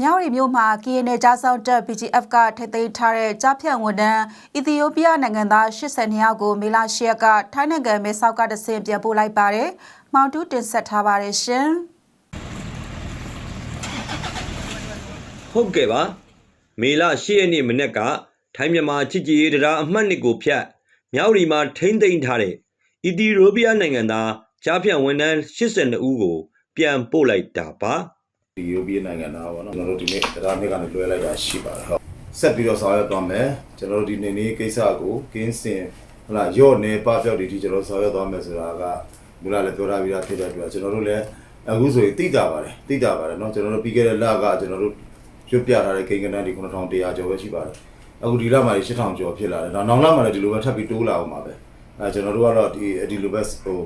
မြောက်ရီမြို့မှာ KNL ကြားဆောင်တပ် BGF ကထိပ်သိမ်းထားတဲ့ကြားဖြတ်ဝန်တန်းအီသီယိုးပီးယားနိုင်ငံသား82ယောက်ကိုမေလ10ရက်ကထိုင်းနိုင်ငံမဲဆောက်ကတဆင့်ပြန်ပို့လိုက်ပါတယ်။မောင်တူးတင်ဆက်ထားပါတယ်ရှင်။ဟုတ်ကဲ့ပါမေလ10ရက်နေ့မနေ့ကထိုင်းမြန်မာချစ်ကြည်ရေးတရားအမှတ်နှစ်ကိုဖြတ်မြောက်ရီမှာထိမ့်သိမ်းထားတဲ့အီသီယိုးပီးယားနိုင်ငံသားကြားဖြတ်ဝန်ထမ်း82ဦးကိုပြန်ပို့လိုက်တာပါ ဒီယူပီနိုင်ငံသားပေါ့နော်ကျွန်တော်တို့ဒီနေ့တရားနှစ်ကနေလွှဲလိုက်တာရှိပါတယ်ဟုတ်ဆက်ပြီးတော့ဆောင်ရွက်သွားမယ်ကျွန်တော်တို့ဒီနေ့နေ့ကိစ္စကိုကင်းစင်ဟလာရော့နေပပြောက်ဒီဒီကျွန်တော်ဆောင်ရွက်သွားမယ်ဆိုတာကမူလလည်းပြောထားပြီးသားဖြစ်တဲ့အတွက်ကျွန်တော်တို့လည်းအခုဆိုရင်တိတာပါတယ်တိတာပါတယ်เนาะကျွန်တော်တို့ပြီးခဲ့တဲ့လကကျွန်တော်တို့ရွတ်ပြထားတဲ့ကိန်းကနန်းဒီ9100ကျော်ပဲရှိပါတယ်အခုဒီလမှာ8000ကျော်ဖြစ်လာတယ်နောက်နောက်လမှာလည်းဒီလိုပဲထပ်ပြီးတိုးလာအောင်ပါပဲအဲကျွန်တော်တို့ကတော့ဒီဒီလိုပဲဟို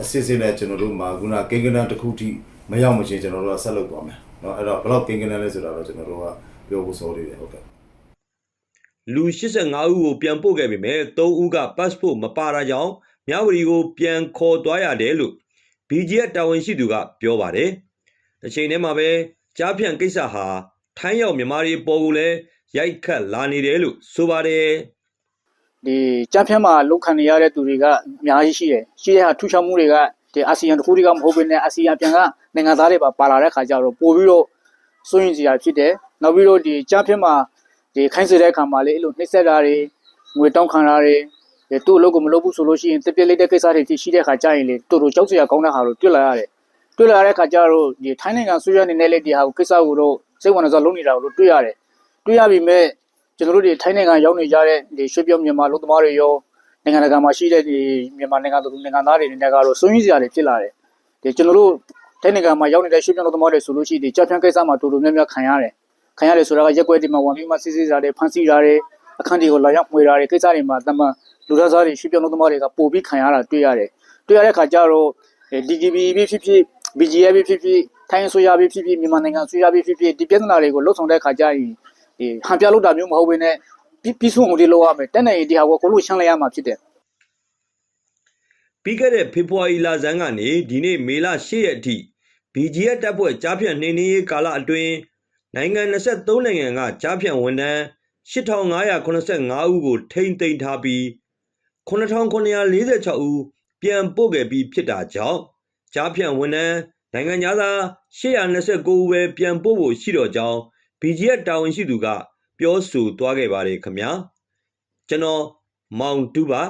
အစစ်စစ်နဲ့ကျွန်တော်တို့မှာခုနကိန်းကနန်းတစ်ခုထိ မရောက်မချင်းကျွန်တော်တို့ကဆက်လုပ်သွားမယ်เนาะအဲ့တော့ဘယ်တော့ကိန်းကနန်းလဲဆိုတာတော့ကျွန်တော်တို့ကပြောဖို့စောသေးတယ်ဟုတ်ကဲ့ လူ85ဦးကိုပြန်ပို့ခဲ့ပေမဲ့3ဦးက passport မပါတာကြောင့်မြဝတီကိုပြန်ခေါ်သွားရတယ်လို့ BGF တာဝန်ရှိသူကပြောပါတယ်။တစ်ချိန်တည်းမှာပဲကြားဖြန့်ကိစ္စဟာထိုင်းရောက်မြန်မာတွေပေါ်ကိုလည်းရိုက်ခတ်လာနေတယ်လို့ဆိုပါတယ်။ ဒီကြမ်းဖြန်းမှာလုံခံနေရတဲ့သူတွေကအများကြီးရှိတယ်ရှိတဲ့ဟာထူးခြားမှုတွေက ဒီအာဆီယံတစ်ခုတည်းကမဟုတ်ဘဲနဲ့အာဆီယံပြန်ကနိုင်ငံသားတွေပါပါလာတဲ့ခါကျတော့ပို့ပြီးတော့စိုးရင်စရာဖြစ်တယ်နောက်ပြီးတော့ဒီကြမ်းဖြန်းမှာဒီခိုင်းစေတဲ့အခါမှာလေအဲ့လိုနှိမ့်ဆက်တာတွေငွေတောင်းခံတာတွေဒီသူ့အလုပ်ကိုမလုပ်ဘူးဆိုလို့ရှိရင်တစ်ပြက်လိုက်တဲ့ကိစ္စတွေဖြစ်ရှိတဲ့ခါကျရင်လေတူတူကြောက်စရာကောင်းတဲ့ဟာကိုတွေ့လာရတယ်တွေ့လာရတဲ့ခါကျတော့ဒီထိုင်းနိုင်ငံဆွေးရအနေနဲ့လေဒီဟာကိုကိစ္စကိုတော့စိတ်ဝင်စားလုံးနေတာကိုတော့တွေ့ရတယ်တွေ့ရပြီမဲ့ကျွန်တော်တို့ဒီထိုင်းနိုင်ငံရောက်နေကြတဲ့ဒီရွှေပြောင်းမြန်မာလူသမားတွေရော နိုင်ငံတကာမှာရှိတဲ့ဒီမြန်မာနိုင်ငံသူနိုင်ငံသားတွေအနေနဲ့ကတော့စိုးရင်းစရာတွေဖြစ်လာတယ်ဒီကျွန်တော်တို့ထိုင်းနိုင်ငံမှာရောက်နေတဲ့ရွှေပြောင်းလူသမားတွေဆိုလို့ရှိရင်ဒီကြောက်ဖြန့်ကိစ္စမှာတူတူများများခံရတယ်ခံရတယ်ဆိုတာကရက်ွက်ဒီမှာဝန်ပြီးမှစစ်စစ်စားတွေဖမ်းဆီးတာတွေအခန်းတွေကိုလာရောက်မှွေတာတွေကိစ္စတွေမှာတမန်လူသားစားတွေရွှေပြောင်းလူသမားတွေကပို့ပြီးခံရတာတွေ့ရတယ်တွေ့ရတဲ့ခါကျတော့ DGB ဖြစ်ဖြစ် BGF ဖြစ်ဖြစ်ထိုင်းဆိုရဖြစ်ဖြစ်မြန်မာနိုင်ငံဆိုရဖြစ်ဖြစ်ဒီပြဿနာတွေကိုလှုပ်ဆောင်တဲ့ခါကျရင်ဒီဟန်ပြလို့တာမျိုးမဟုတ်ဘဲနဲ့ ပြီးပြီးဆုံးအောင်ဒီလောက်ရမယ်တက်နေရင်ဒီဟာကိုကိုလို့ရှင်းလိုက်ရမှာဖြစ်တယ်ပြီးခဲ့တဲ့ဖေဖော်ဝါရီလဆန်းကနေဒီနေ့မေလ10ရက်အထိ BGF တပ်ဖွဲ့ကြားဖြန့်နှိမ်နင်းရေးကာလအတွင်းနိုင်ငံ23နိုင်ငံကကြားဖြန့်ဝန်ထမ်း8585ဦးကို ထိန်းသိမ်းထားပြီး9946ဦးပြန်ပို့ခဲ့ပြီးဖြစ်တာကြောင့်ကြားဖြန့်ဝန်ထမ်းနိုင်ငံသား829ဦးပဲပြန်ပို့ဖို့ရှိတော့ကြောင်း BGF တာဝန်ရှိသူက ပြောဆိုသွားခဲ့ပါတယ်ခင်ဗျာကျွန်တော်မောင်တူပါ